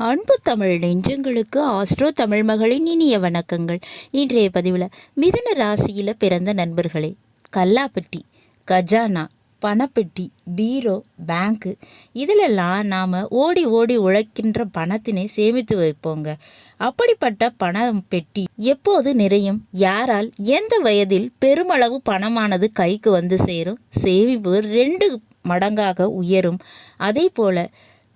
அன்பு தமிழ் நெஞ்சங்களுக்கு ஆஸ்ட்ரோ தமிழ் மகளின் இனிய வணக்கங்கள். இன்றைய பதிவில் மிதுன ராசியில் பிறந்த நண்பர்களே கல்லாப்பட்டி கஜானா பணப்பெட்டி பீரோ பேங்க்கு இதிலெல்லாம் நாம் ஓடி ஓடி உழைக்கின்ற பணத்தினை சேமித்து வைப்போங்க. அப்படிப்பட்ட பணம் பெட்டி எப்போது நிறையும்? யாரால்? எந்த வயதில்? பெருமளவு பணமானது கைக்கு வந்து சேரும்? சேமிப்பு ரெண்டு மடங்காக உயரும். அதே போல்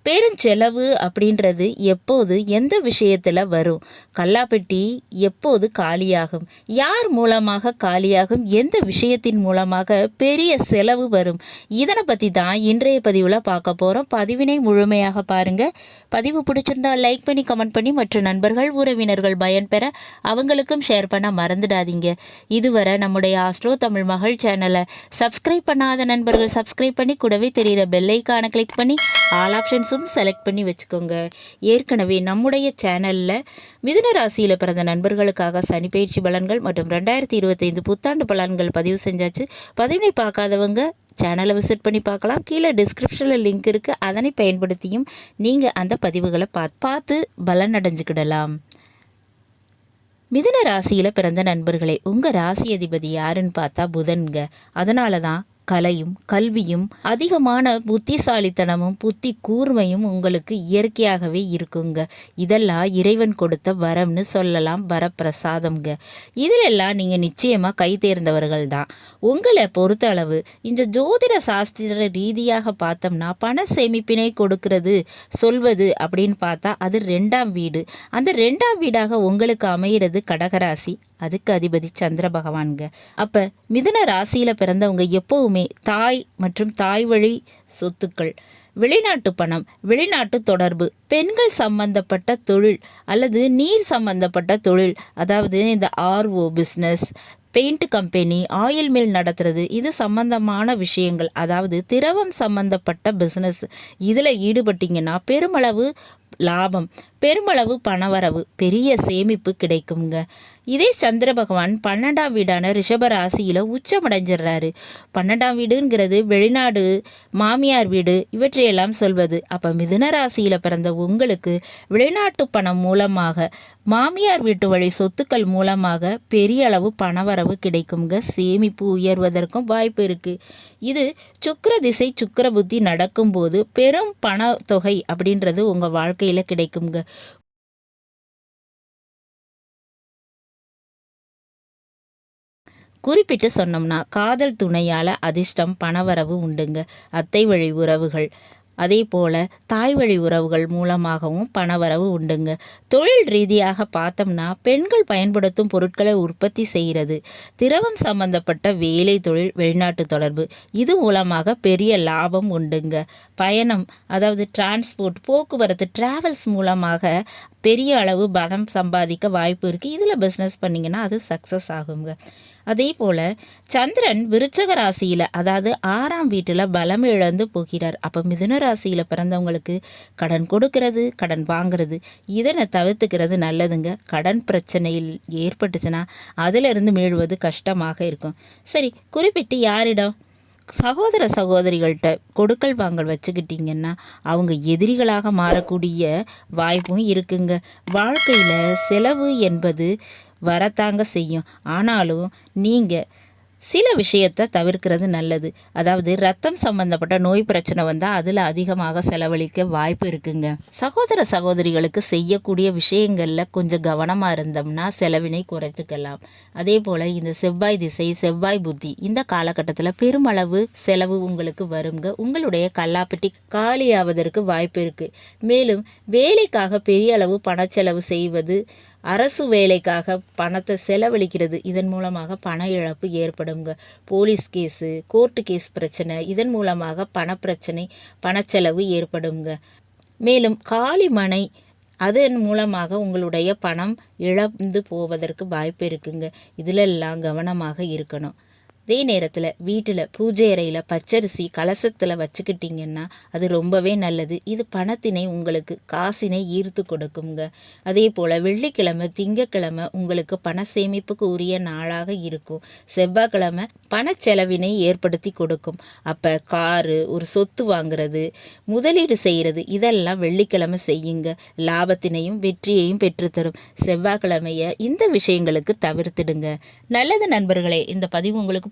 பெருஞ்செலவு அப்படின்றது எப்போது எந்த விஷயத்தில் வரும்? கல்லாப்பெட்டி எப்போது காலியாகும்? யார் மூலமாக காலியாகும்? எந்த விஷயத்தின் மூலமாக பெரிய செலவு வரும்? இதனை பற்றி தான் இன்றைய பதிவில் பார்க்க போகிறோம் பதிவினை முழுமையாக பாருங்கள் பதிவு பிடிச்சிருந்தால் லைக் பண்ணி கமெண்ட் பண்ணி மற்ற நண்பர்கள் உறவினர்கள் பயன்பெற அவங்களுக்கும் ஷேர் பண்ண மறந்துடாதீங்க. இதுவரை நம்முடைய ஆஸ்ட்ரோ தமிழ் மகள் சேனலை சப்ஸ்கிரைப் பண்ணாத நண்பர்கள் சப்ஸ்கிரைப் பண்ணி கூடவே தெரிகிற பெல்லைக்கான கிளிக் பண்ணி ஆல் ஆப்ஷன்ஸ் ப்ளஸும் செலக்ட் பண்ணி வச்சுக்கோங்க. ஏற்கனவே நம்முடைய சேனலில் மிதுன ராசியில் பிறந்த நண்பர்களுக்காக சனி பயிற்சி பலன்கள் மற்றும் ரெண்டாயிரத்தி இருபத்தைந்து புத்தாண்டு பலன்கள் பதிவு செஞ்சாச்சு. பதிவினை பார்க்காதவங்க சேனலை விசிட் பண்ணி பார்க்கலாம். கீழே டிஸ்கிரிப்ஷனில் லிங்க் இருக்குது அதனை பயன்படுத்தியும் நீங்கள் அந்த பதிவுகளை பார்த்து பார்த்து பலன் அடைஞ்சுக்கிடலாம். மிதுன ராசியில் பிறந்த நண்பர்களே உங்கள் ராசி அதிபதி யாருன்னு பார்த்தா புதன்க அதனால தான் கலையும் கல்வியும் அதிகமான புத்திசாலித்தனமும் புத்தி கூர்மையும் உங்களுக்கு இயற்கையாகவே இருக்குங்க. இதெல்லாம் இறைவன் கொடுத்த வரம்னு சொல்லலாம் வரப்பிரசாதம்ங்க. இதிலெல்லாம் நீங்கள் நிச்சயமாக கை தேர்ந்தவர்கள் தான் உங்களை பொறுத்த அளவு இந்த ஜோதிட சாஸ்திர ரீதியாக பார்த்தோம்னா பண சேமிப்பினை கொடுக்கிறது சொல்வது அப்படின்னு பார்த்தா அது ரெண்டாம் வீடு. அந்த ரெண்டாம் வீடாக உங்களுக்கு அமைகிறது கடகராசி அதுக்கு அதிபதி சந்திர பகவான்க அப்போ மிதுன ராசியில் பிறந்தவங்க எப்போவும் எப்போவுமே தாய் மற்றும் தாய் வழி சொத்துக்கள். வெளிநாட்டு பணம் வெளிநாட்டு தொடர்பு பெண்கள் சம்பந்தப்பட்ட தொழில் அல்லது நீர் சம்பந்தப்பட்ட தொழில் அதாவது இந்த RO business paint company oil mill நடத்துறது இது சம்பந்தமான விஷயங்கள். அதாவது திரவம் சம்பந்தப்பட்ட பிஸ்னஸ் இதில் ஈடுபட்டிங்கன்னா பெருமளவு லாபம் பெருமளவு பணவரவு பெரிய சேமிப்பு கிடைக்குங்க இதே சந்திர பகவான் பன்னெண்டாம் வீடான ரிஷப ராசியில் உச்சமடைஞ்சிடுறாரு. பன்னெண்டாம் வீடுங்கிறது வெளிநாடு மாமியார் வீடு இவற்றையெல்லாம் சொல்வது. அப்போ மிதுன ராசியில் பிறந்த உங்களுக்கு வெளிநாட்டு பணம் மூலமாக மாமியார் வீட்டு வழி சொத்துக்கள் மூலமாக பெரிய அளவு பணவரவு வரவு கிடைக்குங்க சேமிப்பு உயர்வதற்கும் வாய்ப்பு இருக்குது இது சுக்கர திசை சுக்கர புத்தி நடக்கும்போது பெரும் பண தொகை அப்படின்றது உங்கள் வாழ்க்கையில் கிடைக்குங்க குறிப்பிட்டு சொன்னோம்னா காதல் துணையால் அதிர்ஷ்டம் பணவரவு உண்டுங்க. அத்தை வழி உறவுகள் அதே போல் தாய் வழி உறவுகள் மூலமாகவும் பணவரவு உண்டுங்க. தொழில் ரீதியாக பார்த்தோம்னா பெண்கள் பயன்படுத்தும் பொருட்களை உற்பத்தி செய்கிறது. திரவம் சம்பந்தப்பட்ட வேலை தொழில் வெளிநாட்டு தொடர்பு. இது மூலமாக பெரிய லாபம் உண்டுங்க. பயணம் அதாவது டிரான்ஸ்போர்ட் போக்குவரத்து டிராவல்ஸ் மூலமாக பெரிய அளவு பணம் சம்பாதிக்க வாய்ப்பு இருக்குது இதில் பிஸ்னஸ் பண்ணிங்கன்னா அது சக்ஸஸ் ஆகுங்க. அதே போல் சந்திரன் விருச்சக ராசியில் அதாவது ஆறாம் வீட்டில் பலம் இழந்து போகிறார். அப்போ மிதுன ராசியில் பிறந்தவங்களுக்கு கடன் கொடுக்கறது கடன் வாங்குறது இதனை தவிர்த்துக்கிறது நல்லதுங்க. கடன் பிரச்சனையில் ஏற்பட்டுச்சுன்னா அதிலிருந்து மீழ்வது கஷ்டமாக இருக்கும். சரி குறிப்பிட்டு யாரிடம்? சகோதர சகோதரிகள்கிட்ட கொடுக்கல் வாங்கல் வச்சுக்கிட்டிங்கன்னா அவங்க எதிரிகளாக மாறக்கூடிய வாய்ப்பும் இருக்குங்க. வாழ்க்கையில் செலவு என்பது வரத்தாங்க செய்யும். ஆனாலும் நீங்கள் சில விஷயத்தை தவிர்க்கிறது நல்லது. அதாவது ரத்தம் சம்பந்தப்பட்ட நோய் பிரச்சனை வந்தால் அதில் அதிகமாக செலவழிக்க வாய்ப்பு இருக்குங்க. சகோதர சகோதரிகளுக்கு செய்யக்கூடிய விஷயங்களில் கொஞ்சம் கவனமாக இருந்தோம்னா செலவினை குறைத்துக்கலாம். அதே போல் இந்த செவ்வாய் திசை செவ்வாய் புத்தி இந்த காலகட்டத்தில் பெருமளவு செலவு உங்களுக்கு வருங்க. உங்களுடைய கல்லாப்பட்டி காலியாவதற்கு வாய்ப்பு இருக்குது மேலும் வேலைக்காக பெரிய அளவு பணச்செலவு செய்வது அரசு வேலைக்காக பணத்தை செலவழிக்கிறது. இதன் மூலமாக பண இழப்பு ஏற்படுங்க. போலீஸ் கேஸு கோர்ட்டு கேஸ் பிரச்சனை இதன் மூலமாக பணப்பிரச்சனை பணச்செலவு ஏற்படுங்க. மேலும் காலி மனை அதன் மூலமாக உங்களுடைய பணம் இழந்து போவதற்கு வாய்ப்பு இருக்குங்க. இதிலெல்லாம் கவனமாக இருக்கணும். அதே நேரத்தில் வீட்டில் பூஜை அறையில் பச்சரிசி கலசத்தில் வச்சுக்கிட்டிங்கன்னா அது ரொம்பவே நல்லது. இது பணத்தினை உங்களுக்கு காசினை ஈர்த்து கொடுக்குங்க. அதே போல் வெள்ளிக்கிழமை திங்கக்கிழமை உங்களுக்கு பண சேமிப்புக்கு உரிய நாளாக இருக்கும். செவ்வாய்க்கிழமை பணச்செலவினை ஏற்படுத்தி கொடுக்கும். அப்போ காரு ஒரு சொத்து வாங்குறது முதலீடு செய்கிறது இதெல்லாம் வெள்ளிக்கிழமை செய்யுங்க. லாபத்தினையும் வெற்றியையும் பெற்றுத்தரும். செவ்வாய்க்கிழமைய இந்த விஷயங்களுக்கு தவிர்த்துடுங்க. நல்லது நண்பர்களே இந்த பதிவு உங்களுக்கு